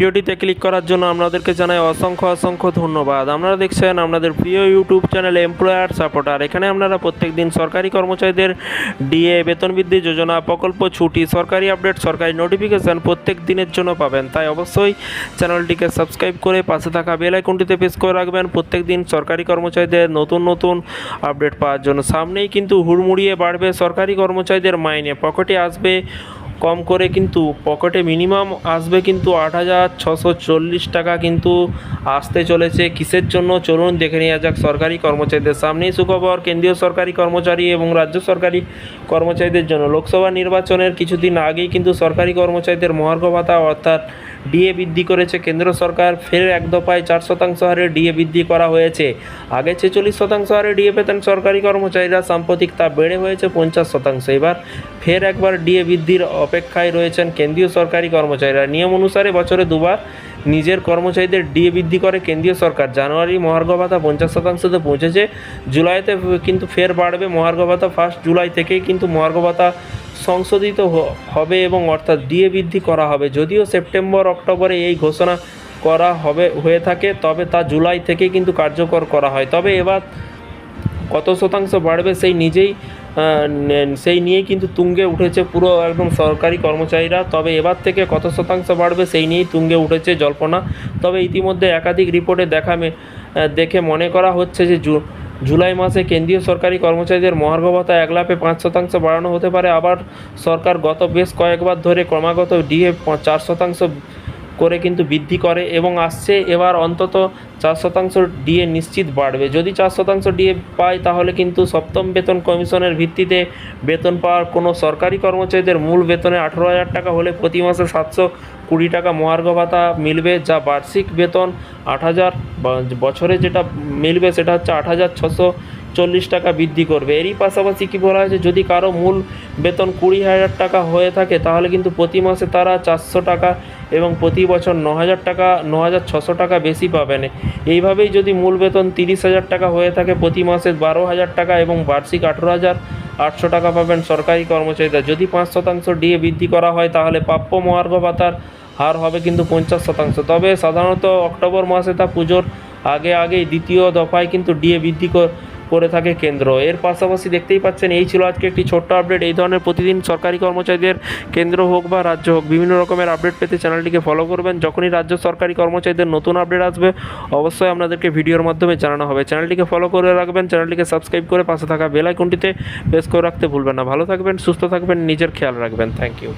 ভিডিওটিতে ক্লিক করার জন্য আপনাদেরকে জানাই অসংখ্য অসংখ্য ধন্যবাদ। আপনারা দেখছেন আপনাদের প্রিয় ইউটিউব চ্যানেল এমপ্লয়ার সাপোর্টার এখানে আপনারা প্রত্যেক দিন সরকারি কর্মচারীদের ডিএ বেতন বৃদ্ধি যোজনা, প্রকল্প ছুটি, সরকারি আপডেট সরকারি নোটিফিকেশন প্রত্যেক দিনের জন্য পাবেন। তাই অবশ্যই চ্যানেলটিকে সাবস্ক্রাইব করে পাশে থাকা বেল আইকনটিতে প্রেস করে রাখবেন। প্রত্যেক দিন সরকারি কর্মচারীদের নতুন নতুন আপডেট পাওয়ার জন্য। সামনেই কিন্তু হুড়মুড়িয়ে বাড়বে সরকারি কর্মচারীদের মাইনে। পকেটে আসবে কম করে কিন্তু পকেটে মিনিমাম আসবে কিন্তু আট হাজার ছশো চল্লিশ টাকা কিন্তু আসতে চলেছে। কিসের জন্য? চলুন দেখে নেওয়া যাক সরকারি কর্মচারীদের সামনেই সুখবর। কেন্দ্রীয় সরকারি কর্মচারী এবং রাজ্য সরকারি কর্মচারীদের জন্য লোকসভা নির্বাচনের কিছুদিন আগেই কিন্তু সরকারি কর্মচারীদের মহার্ঘ ভাতা অর্থাৎ ডিএ বৃদ্ধি করেছে কেন্দ্র সরকার। ফের এক দফায় চার শতাংশ হারে ডিএ বৃদ্ধি করা হয়েছে। আগে ছেচল্লিশ শতাংশ হারে ডিএ পেতেন সরকারি কর্মচারীরা, সাম্প্রতিক তা বেড়ে হয়েছে পঞ্চাশ শতাংশ। এবার ফের একবার ডিএ বৃদ্ধির অপেক্ষায় রয়েছেন কেন্দ্রীয় সরকারি কর্মচারীরা। নিয়ম অনুসারে বছরে দুবার নিজের কর্মচারীদের ডিএ বৃদ্ধি করে কেন্দ্রীয় সরকার। জানুয়ারি মহার্ঘ ভাতা পঞ্চাশ শতাংশতে পৌঁছেছে। জুলাইতে কিন্তু ফের বাড়বে মহার্ঘ ভাতা। ফার্স্ট জুলাই থেকেই কিন্তু মহার্ঘ ভাতা সংশোধিত হবে এবং অর্থাৎ ডিএ বৃদ্ধি করা হবে। যদিও সেপ্টেম্বর, অক্টোবরে এই ঘোষণা করা হবে, হয়ে থাকে, তবে তা জুলাই থেকে কিন্তু কার্যকর করা হয়। তবে এবার কত শতাংশ বাড়বে সেই নিজেই সেই নিয়েই কিন্তু তুঙ্গে উঠেছে পুরো একদম সরকারি কর্মচারীরা। তবে এবার থেকে কত শতাংশ বাড়বে সেই নিয়েই তুঙ্গে উঠেছে জল্পনা। তবে ইতিমধ্যে একাধিক রিপোর্টে দেখা দেখে মনে করা হচ্ছে যে জুলাই মাসে কেন্দ্রীয় সরকারি কর্মচারীদের মহার্ঘ ভাতা এক লাফে পাঁচ শতাংশ বাড়ানো হতে পারে। আবার সরকার গত বেশ কয়েকবার ধরে ক্রমাগত ডিএ চার শতাংশ করে কিন্তু বৃদ্ধি করে এবং আসছে এবার অন্তত চার শতাংশ ডিএ নিশ্চিত বাড়বে। যদি চার শতাংশ ডিএ পায়, তাহলে কিন্তু সপ্তম বেতন কমিশনের ভিত্তিতে বেতন পাওয়ার কোনো সরকারি কর্মচারীদের মূল বেতনে আঠেরো হাজার টাকা হলে প্রতি মাসে সাতশো কুড়ি টাকা মহার্ঘ ভাতা মিলবে, যা বার্ষিক বেতন আট হাজার বছরে যেটা মিলবে সেটা হচ্ছে আট হাজার ছশো চল্লিশ টাকা বৃদ্ধি করবে। এরই পাশাপাশি কী বলা হয়েছে, যদি কারও মূল বেতন কুড়ি হাজার টাকা হয়ে থাকে, তাহলে কিন্তু প্রতি মাসে তারা চারশো টাকা এবং প্রতি বছর ন হাজার টাকা, ন হাজার ছশো টাকা বেশি পাবেন। এইভাবেই যদি মূল বেতন তিরিশ হাজার টাকা হয়ে থাকে, প্রতি মাসে বারো হাজার টাকা এবং বার্ষিক আঠেরো হাজার আটশো টাকা পাবেন সরকারি কর্মচারীরা। যদি পাঁচ শতাংশ ডিএ বৃদ্ধি করা হয়, তাহলে প্রাপ্য মহার্ঘ ভাতার হার হবে কিন্তু পঞ্চাশ শতাংশ। তবে সাধারণত অক্টোবর মাসে তা পুজোর আগে আগেই দ্বিতীয় দফায় কিন্তু ডিএ বৃদ্ধি কর- করে থাকে কেন্দ্র। এর পাশাপাশি দেখতেই পাচ্ছেন, এই ছিল আজকে একটি ছোট্ট আপডেট এই ধরনের প্রতিদিন সরকারি কর্মচারীদের কেন্দ্র হোক বা রাজ্য হোক, বিভিন্ন রকমের আপডেট পেতে চ্যানেলটিকে ফলো করবেন। যখনই রাজ্য সরকারি কর্মচারীদের নতুন আপডেট আসবে, অবশ্যই আপনাদেরকে ভিডিওর মাধ্যমে জানানো হবে। চ্যানেলটিকে ফলো করে রাখবেন, চ্যানেলটিকে সাবস্ক্রাইব করে পাশে থাকা বেল আইকনটিতে প্রেস করে রাখতে ভুলবেন না। ভালো থাকবেন, সুস্থ থাকবেন, নিজের খেয়াল রাখবেন। Thank you